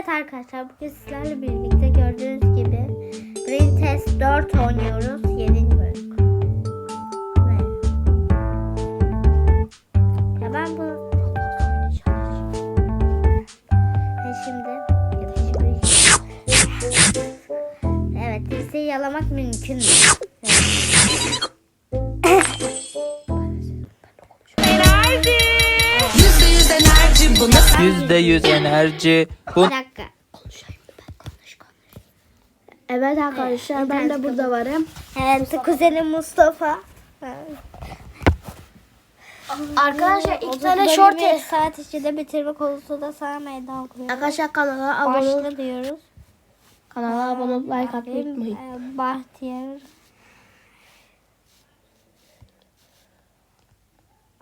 Evet arkadaşlar bugün sizlerle birlikte gördüğünüz gibi Brain Test 4 oynuyoruz. 7. bölüm. Ya ben bu... Ve şimdi... Evet listeyi yalamak mümkün mü? Yüzde bu nasıl? Yüzde yüz enerji. Bu Bir dakika. Konuş konuş. Evet arkadaşlar ben de burada varım. Evet kuzenim Mustafa. Arkadaşlar iki tane short saat içinde bitirme konusunda sana meydan okuyorum. Arkadaşlar kanala abone ol. Başla diyoruz. Kanala abone olup like atmayı unutmayın. e, Bahtiyar.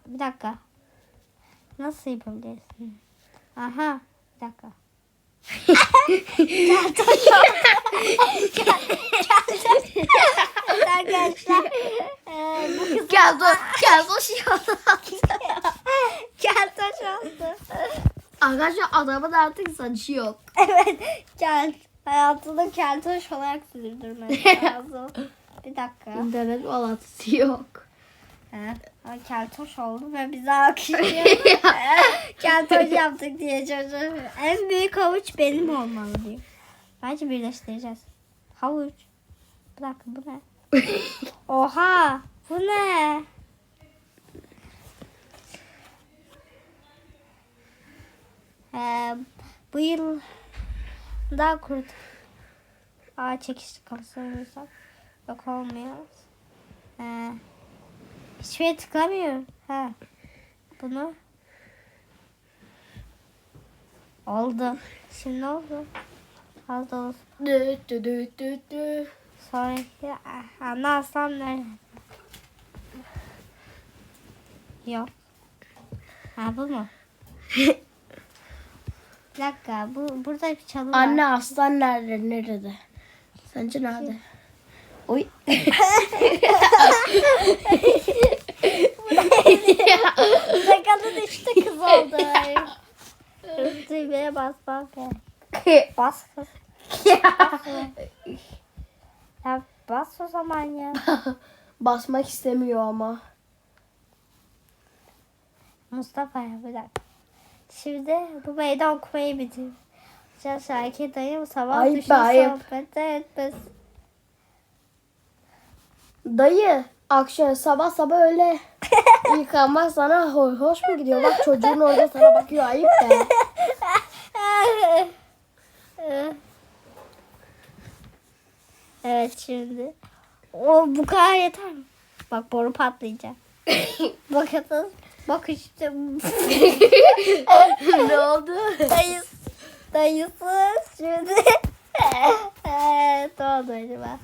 Bir dakika. Nasıl yapabilirsin? Aha. Bir dakika. Arkadaşlar e, bu kız. Gel dur şey keltoş oldu. Arkadaşlar adamın artık saçı yok. Evet. Kel, hayatını keltoş olarak sürdürmesi lazım. Bir dakika. İnternet bağlantısı yok. Ama keltoş oldu ve bize alkışlıyor. keltoş yaptık diye çocuğum. En büyük havuç benim olmalı diyor. Bence birleştireceğiz. Havuç. Bir dakika bu ne? Oha. Bu ne? Ee, bu yıl daha kurt. Aa çekişli kalsın Yok olmuyor. Ee, hiçbir şey tıklamıyor. Ha. Bunu. Oldu. Şimdi oldu. Az olsun. Dü dü dü dü dü. Sonraki ana aslan nerede? Yok. Ha bu mu? Bir dakika bu burada bir çalı var. Anne aslan nerede? Nerede? Sence nerede? Oy. Sakalı düştü kız oldu. Düğmeye bas bas. Bas kız. Ya bas o zaman ya. Basmak istemiyor ama. Mustafa ya bir dakika. Şimdi bu meydan okumayı bitir. Can Şakir dayım sabah Ayıp düşün ayıp. sohbet etmez. Dayı akşam sabah sabah öyle yıkanmak sana ho- hoş mu gidiyor? Bak çocuğun orada sana bakıyor ayıp be. evet şimdi. O bu kadar yeter mi? Bak boru patlayacak. Bakın. Bak işte. ne oldu? Dayısı. Dayısı şimdi. evet oldu acaba.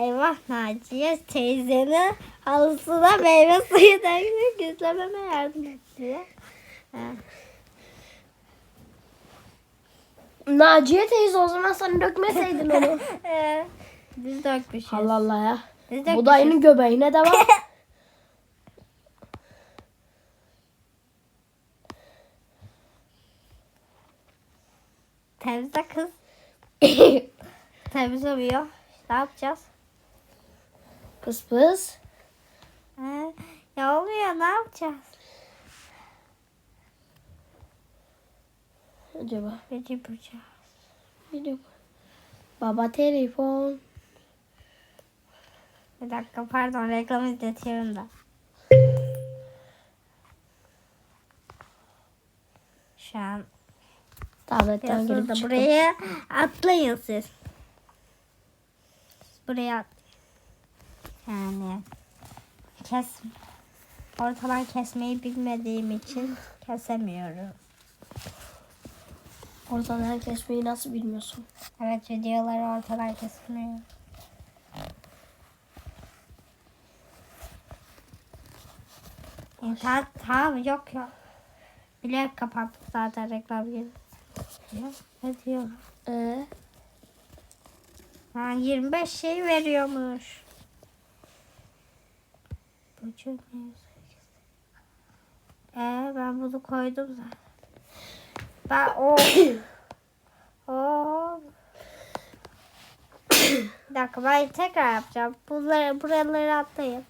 Eyvah Naciye teyzenin halısına meyve suyu dökmek gizlememe yardım etti. Naciye teyze o zaman sen dökmeseydin onu. Ee, Biz dökmüşüz. Allah Allah ya. Biz Bu dökmüşüz. dayının göbeğine devam. Temizle kız. Temizlemiyor. Ne yapacağız? Pıs pıs. Ee, ya oluyor ne yapacağız? Acaba. Ne yapacağız? Video. Baba telefon. Bir dakika pardon reklam izletiyorum da. Şu an Tabletten girip çıkın. buraya atlayın siz. Buraya at. Yani kes ortadan kesmeyi bilmediğim için kesemiyorum. Ortadan kesmeyi nasıl bilmiyorsun? Evet videoları ortadan kesmiyor. İnternet tamam yok yok. Bile kapattık zaten reklam gibi. Ya, Ne diyor? Ee, Ha, 25 şey veriyormuş. Buçuk Ee, ben bunu koydum zaten. Ben o o Bir dakika ben tekrar yapacağım. Bunları buraları atlayın.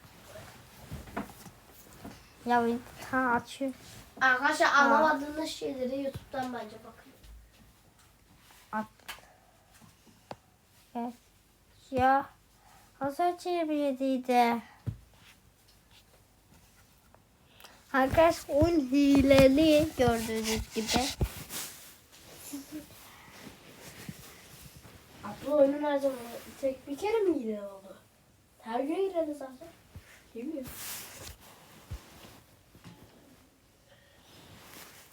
Ya ta açıyor. Arkadaşlar anlamadığınız şeyleri YouTube'dan bence bakın. At. Evet. Ya az önce 27 idi. Arkadaşlar oyun hileli gördüğünüz gibi. Abla oyunun her zaman tek bir kere mi hile oldu? Her gün hileli zaten. Bilmiyorum.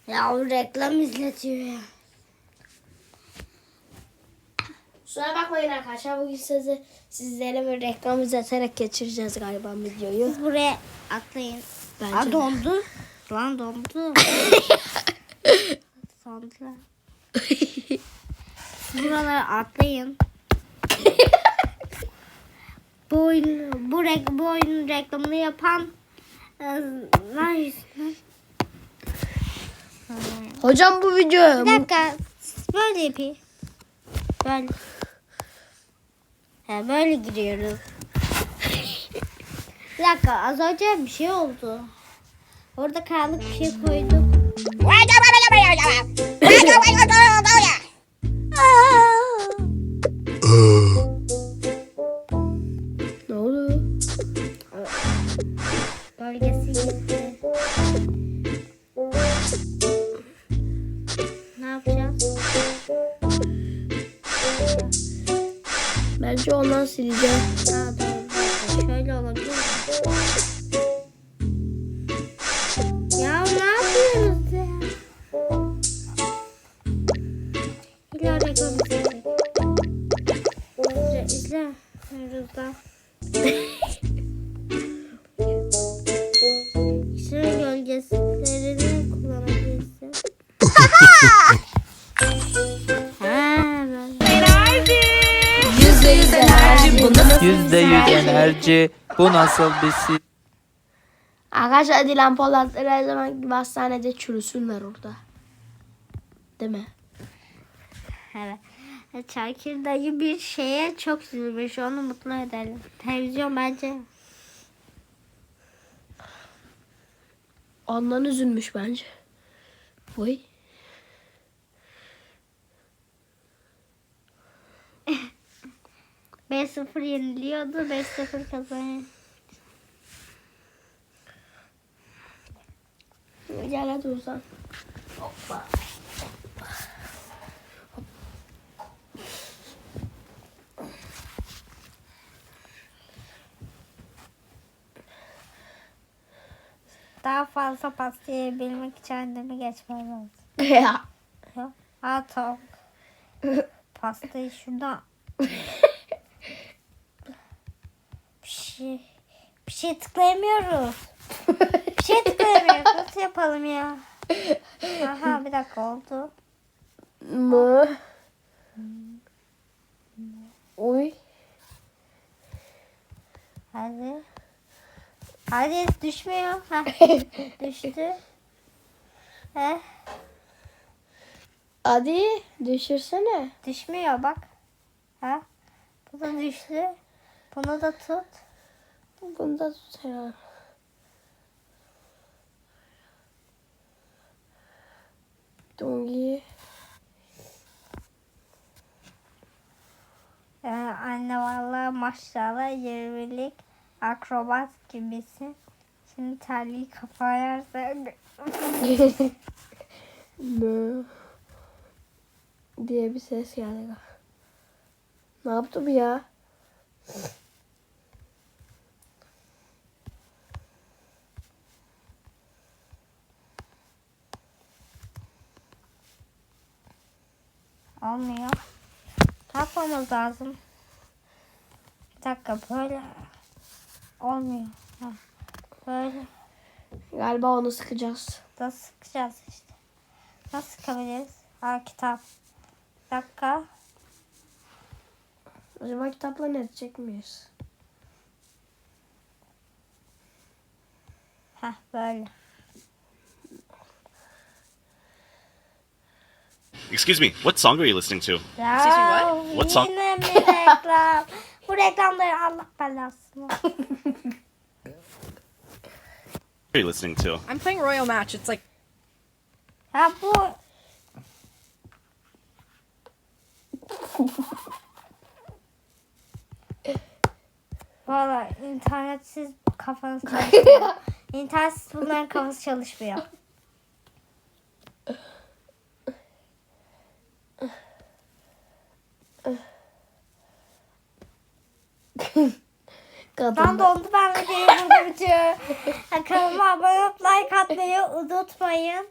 Ya o reklam izletiyor ya. Kusura bakmayın arkadaşlar bugün sizi sizlere bir reklam izleterek geçireceğiz galiba videoyu. Siz buraya atlayın. Bence Aa dondu. Lan dondu. Sandılar. Buralara atlayın. bu oyun, bu, rek, bu oyunun reklamını yapan e. Hocam bu video Bir dakika. Böyle yapayım. Böyle. He, böyle giriyoruz. Bir dakika az önce bir şey oldu. Orada karanlık bir şey koyduk. ne oldu? Gölgesi gitti. Ne yapacağız? Bence ondan sileceğim. Ha, enerji. Bu nasıl bir si- Arkadaşlar Dilan Polatları her zaman gibi hastanede çürüsünler orada. Değil mi? Evet. Çakir dayı bir şeye çok üzülmüş. Onu mutlu edelim. Televizyon bence. Ondan üzülmüş bence. Vay. B 0 yeniliyordu. 5 0 kazanıyor. Gel hadi uzan. Hoppa. Daha fazla pasta yiyebilmek için annemi geçmem lazım. Ya. Tamam. Pastayı şurada. bir şey. Bir şey tıklayamıyoruz. Bir şey tıklayamıyoruz. Nasıl yapalım ya? Aha bir dakika oldu. Mı? Uy. Hadi. Hadi düşmüyor. Ha. Düştü. Heh, Hadi düşürsene. düşmüyor bak. Ha? Bu da düştü. Bunu da tut. Bunu da tut herhalde. Dongi. Ee, anne vallahi maşallah 20'lik akrobat gibisin. Şimdi terliği kafaya yersen Mı? diye bir ses geldi. Ne yaptı bu ya? Olmuyor. Ne yapmamız lazım? Bir dakika böyle olmuyor. Böyle Galiba onu sıkacağız. da sıkacağız işte. Nasıl sıkabiliriz? Ha kitap. Bir dakika. Acaba kitapla ne edecek miyiz? Heh böyle. Excuse me, what song are you listening to? Ya, What song? Yine mi reklam? Bu reklamları Allah belasını. are you listening to? I'm playing Royal Match. It's like Ya bu Valla internetsiz kafanız çalışmıyor. internetsiz bunların kafası çalışmıyor. Kadın. Ben dondu ben videoyu burada bitiyor. Kanalıma abone olup like atmayı unutmayın.